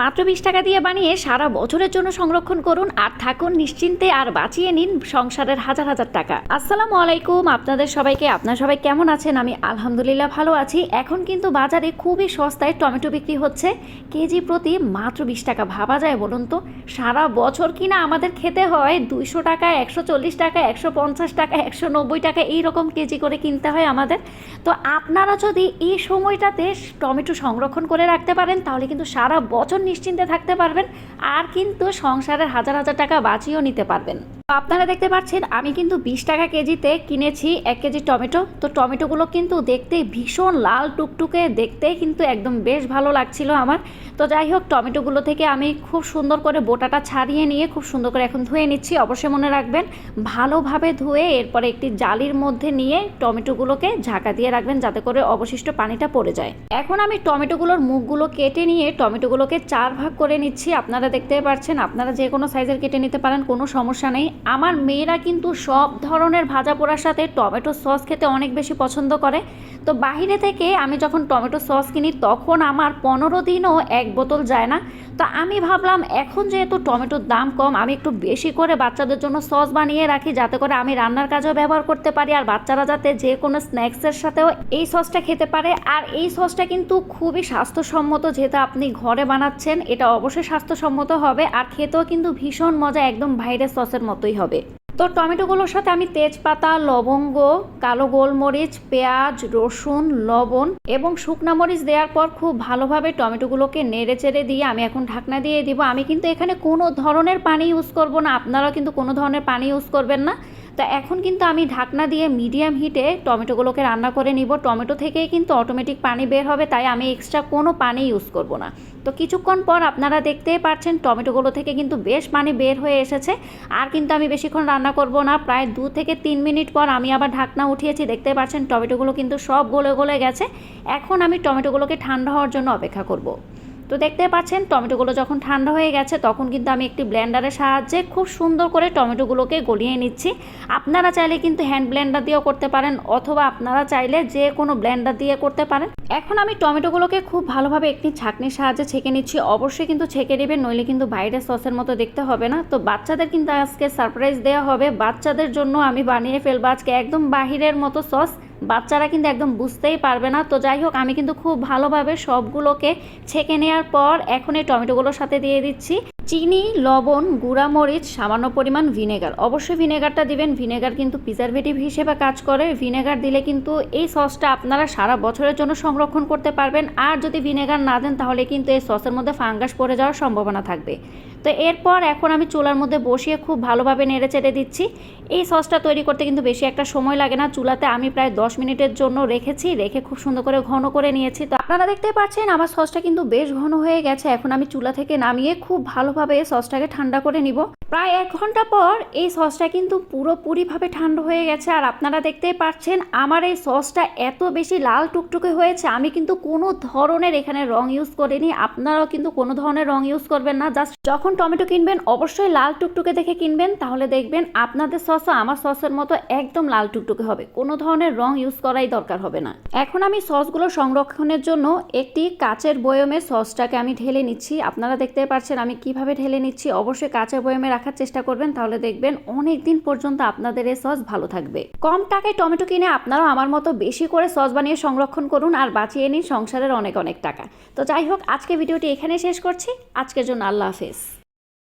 মাত্র বিশ টাকা দিয়ে বানিয়ে সারা বছরের জন্য সংরক্ষণ করুন আর থাকুন নিশ্চিন্তে আর বাঁচিয়ে নিন সংসারের হাজার হাজার টাকা। আসসালামু আলাইকুম, আপনাদের সবাইকে, আপনার সবাই কেমন আছেন? আমি আলহামদুলিল্লাহ ভালো আছি। এখন কিন্তু বাজারে খুবই সস্তায় টমেটো বিক্রি হচ্ছে। কেজি প্রতি মাত্র বিশ টাকা। ভাবা যায় বলুন তো, সারা বছর কিনা আমাদের খেতে হয়? দুইশো টাকা, একশো চল্লিশ টাকা, একশো পঞ্চাশ টাকা, একশো নব্বই টাকা, এইরকম কেজি করে কিনতে হয় আমাদের। তো আপনারা যদি এই সময়টাতে টমেটো সংরক্ষণ করে রাখতে পারেন, তাহলে কিন্তু সারা বছর নিশ্চিন্তে থাকতে পারবেন আর কিন্তু সংসারের হাজার হাজার টাকা বাঁচিয়েও নিতে পারবেন। আপনারা দেখতে পাচ্ছেন, আমি কিন্তু বিশ টাকা কেজিতে কিনেছি এক কেজি টমেটো। তো টমেটোগুলো কিন্তু দেখতে ভীষণ লাল টুকটুকে, দেখতে কিন্তু একদম বেশ ভালো লাগছিল আমার। তো যাই হোক, টমেটোগুলো থেকে আমি খুব সুন্দর করে বোটাটা ছাড়িয়ে নিয়ে খুব সুন্দর করে এখন ধুয়ে নিচ্ছি। অবশ্যই মনে রাখবেন, ভালোভাবে ধুয়ে এরপরে একটি জালির মধ্যে নিয়ে টমেটোগুলোকে ঝাঁকা দিয়ে রাখবেন যাতে করে অবশিষ্ট পানিটা পড়ে যায়। এখন আমি টমেটোগুলোর মুখগুলো কেটে নিয়ে টমেটোগুলোকে চার ভাগ করে নিচ্ছি। আপনারা দেখতে পাচ্ছেন, আপনারা যে কোনো সাইজের কেটে নিতে পারেন, কোনো সমস্যা নেই। আমার মেয়েরা কিন্তু সব ধরনের ভাজা পোড়ার সাথে টমেটো সস খেতে অনেক বেশি পছন্দ করে। তো বাইরে থেকে আমি যখন টমেটো সস কিনি, তখন আমার পনেরো দিনও এক বোতল যায় না। তো আমি ভাবলাম, এখন যেহেতু টমেটোর দাম কম, আমি একটু বেশি করে বাচ্চাদের জন্য সস বানিয়ে রাখি, যাতে করে আমি রান্নার কাজেও ব্যবহার করতে পারি, আর বাচ্চারা যাতে যে কোনো স্ন্যাক্সের সাথেও এই সসটা খেতে পারে। আর এই সসটা কিন্তু খুবই স্বাস্থ্যসম্মত, যেহেতু আপনি ঘরে বানাচ্ছেন, এটা অবশ্যই স্বাস্থ্যসম্মত হবে, আর খেতেও কিন্তু ভীষণ মজা একদম বাইরের সসের মতোই হবে। তো টমেটোগুলোর সাথে আমি তেজপাতা, লবঙ্গ, কালো গোলমরিচ, পেঁয়াজ, রসুন, লবণ এবং শুকনা মরিচ দেওয়ার পর খুব ভালোভাবে টমেটোগুলোকে নেড়ে চেড়ে দিয়ে আমি এখন ঢাকনা দিয়ে দিব। আমি কিন্তু এখানে কোনো ধরনের পানি ইউজ করব না। আপনারাও কিন্তু কোনো ধরনের পানি ইউজ করবেন না। তো এখন কিন্তু আমি ঢাকনা দিয়ে মিডিয়াম হিটে টমেটোগুলোকে রান্না করে নিব। টমেটো থেকেই কিন্তু অটোমেটিক পানি বের হবে, তাই আমি এক্সট্রা কোনো পানি ইউজ করব না। তো কিছুক্ষণ পর আপনারা দেখতেই পাচ্ছেন টমেটোগুলো থেকে কিন্তু বেশ পানি বের হয়ে এসেছে। আর কিন্তু আমি বেশিক্ষণ রান্না করব না, প্রায় দু থেকে তিন মিনিট পর আমি আবার ঢাকনা উঠিয়েছি দেখতে পাচ্ছেন টমেটোগুলো কিন্তু সব গলে গলে গেছে। এখন আমি টমেটোগুলোকে ঠান্ডা হওয়ার জন্য অপেক্ষা করব। তো দেখতে পাচ্ছেন, টমেটোগুলো যখন ঠান্ডা হয়ে গেছে, তখন কিন্তু আমি একটি ব্লেন্ডারের সাহায্যে খুব সুন্দর করে টমেটোগুলোকে গলিয়ে নিচ্ছি। আপনারা চাইলে কিন্তু হ্যান্ড ব্লেন্ডার দিয়েও করতে পারেন, অথবা আপনারা চাইলে যে কোনো ব্লেন্ডার দিয়ে করতে পারেন। এখন আমি টমেটোগুলোকে খুব ভালোভাবে একটি ছাঁকনির সাহায্যে ছেঁকে নিচ্ছি। অবশ্যই কিন্তু ছেঁকে নেবেন, নইলে কিন্তু বাইরের সসের মতো দেখতে হবে না। তো বাচ্চাদের কিন্তু আজকে সারপ্রাইজ দেওয়া হবে। বাচ্চাদের জন্য আমি বানিয়ে ফেলব আজকে একদম বাহিরের মতো সস। বাচ্চারা কিন্তু একদম বুঝতেই পারবে না। তো যাই হোক, আমি কিন্তু খুব ভালোভাবে সবগুলোকে ছেঁকে নেওয়ার পর এখন এই টমেটোগুলোর সাথে দিয়ে দিচ্ছি। চিনি, লবণ গুঁড়া মরিচ সামান্য পরিমাণ ভিনেগার। অবশ্যই ভিনেগারটা দিবেন। ভিনেগার কিন্তু প্রিজারভেটিভ হিসেবে কাজ করে। ভিনেগার দিলে কিন্তু এই সসটা আপনারা সারা বছরের জন্য সংরক্ষণ করতে পারবেন। আর যদি ভিনেগার না দেন, তাহলে কিন্তু এই সসের মধ্যে ফাঙ্গাস পড়ে যাওয়ার সম্ভাবনা থাকবে। তো এরপর এখন আমি চুলার মধ্যে বসিয়ে খুব ভালোভাবে নেড়ে চেড়ে দিচ্ছি। এই সসটা তৈরি করতে কিন্তু বেশি একটা সময় লাগে না। চুলাতে আমি প্রায় দশ মিনিটের জন্য রেখেছি। রেখে খুব সুন্দর করে ঘন করে নিয়েছি। তো আপনারা দেখতে পাচ্ছেন আমার সসটা কিন্তু বেশ ঘন হয়ে গেছে। এখন আমি চুলা থেকে নামিয়ে খুব ভালোভাবে সসটাকে ঠান্ডা করে নিব। প্রায় এক ঘণ্টা পর এই সসটা কিন্তু পুরোপুরিভাবে ঠান্ডা হয়ে গেছে। আর আপনারা দেখতেই পাচ্ছেন আমার এই সসটা এত বেশি লাল টুকটুকে হয়েছে, আমি কিন্তু কোনো ধরনের এখানে রং ইউজ করিনি। আপনারাও কিন্তু কোনো ধরনের রং ইউজ করবেন না। জাস্ট যখন টমেটো কিনবেন, অবশ্যই লাল টুকটুকে দেখে কিনবেন। তাহলে দেখবেন আপনাদের সসও আমার সসের মতো একদম লাল টুকটুকে হবে। কোনো ধরনের রং ইউজ করাই দরকার হবে না। এখন আমি সসগুলো সংরক্ষণের জন্য একটি কাচের বয়মে সসটাকে আমি ঢেলে নিচ্ছি। আপনারা দেখতে পাচ্ছেন আমি কীভাবে ঢেলে নিচ্ছি। অবশ্যই কাচের বয়মে রাখার চেষ্টা করবেন, তাহলে দেখবেন অনেক দিন পর্যন্ত আপনাদের এই সস ভালো থাকবে। কম টাকায় টমেটো কিনে আপনারাও আমার মতো বেশি করে সস বানিয়ে সংরক্ষণ করুন আর বাঁচিয়ে নিন সংসারের অনেক অনেক টাকা। তো যাই হোক, আজকে ভিডিওটি এখানে শেষ করছি। আজকের জন্য আল্লাহ হাফেজ।